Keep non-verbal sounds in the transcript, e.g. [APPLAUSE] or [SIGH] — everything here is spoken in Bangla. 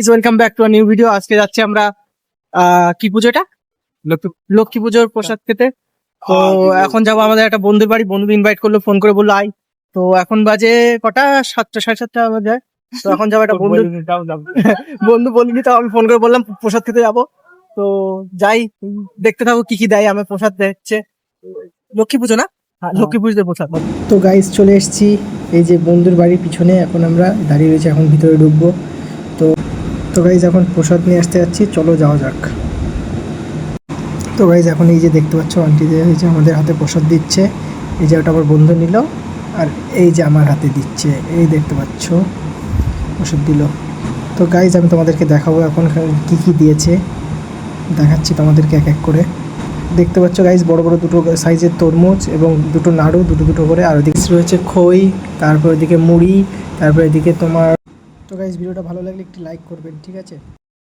Is welcome back to new video আজকে যাচ্ছি আমরা আহ, কি পুজোটা লক্ষ্মী পুজোর প্রসাদ খেতে। তো এখন যাব আমাদের একটা বন্ধুর বাড়ি। বন্ধু ইনভাইট করল ফোন করে বলল আই তো এখন বাজে কটা? সাতটা সাড়ে সাতটা বাজে তো এখন যাব একটা বন্ধু বন্ধু বলিনি [LAUGHS] তো আমি ফোন করে বললাম প্রসাদ খেতে যাব। তো যাই দেখতে থাকো কি কি দেয় আমার প্রসাদ দিচ্ছে লক্ষ্মী পুজো না? হ্যাঁ, লক্ষ্মী পুজোতে প্রসাদ। তো গাইস চলে এসেছি। এই যে বন্ধুর বাড়ির পিছনে এখন আমরা দাঁড়িয়ে রয়েছি এখন ভিতরে ঢুকবো। তো তো গাইজ এখন প্রসাদ নিয়ে আসতে যাচ্ছি। চলো যাওয়া যাক। তো গাইজ এখন এই যে দেখতে পাচ্ছ আন্টি যে এই যে আমাদের হাতে প্রসাদ দিচ্ছে, এই যে ওটা আমার বন্ধু নিল, আর এই যে আমার হাতে দিচ্ছে, এই দেখতে পাচ্ছ, প্রসাদ দিল। তো গাইজ আমি তোমাদেরকে দেখাবো এখন কি কি দিয়েছে। দেখাচ্ছি তোমাদেরকে এক এক করে। দেখতে পাচ্ছ গাইজ বড় বড় দুটো সাইজের তরমুজ এবং দুটো নাড়ু, দুটো দুটো করে। আর ওদিকে রয়েছে খই, তারপর ওদিকে মুড়ি, তারপর এদিকে তোমার তো গাইজ ভিডিওটা ভালো লাগলে একটি লাইক করবেন ঠিক আছে?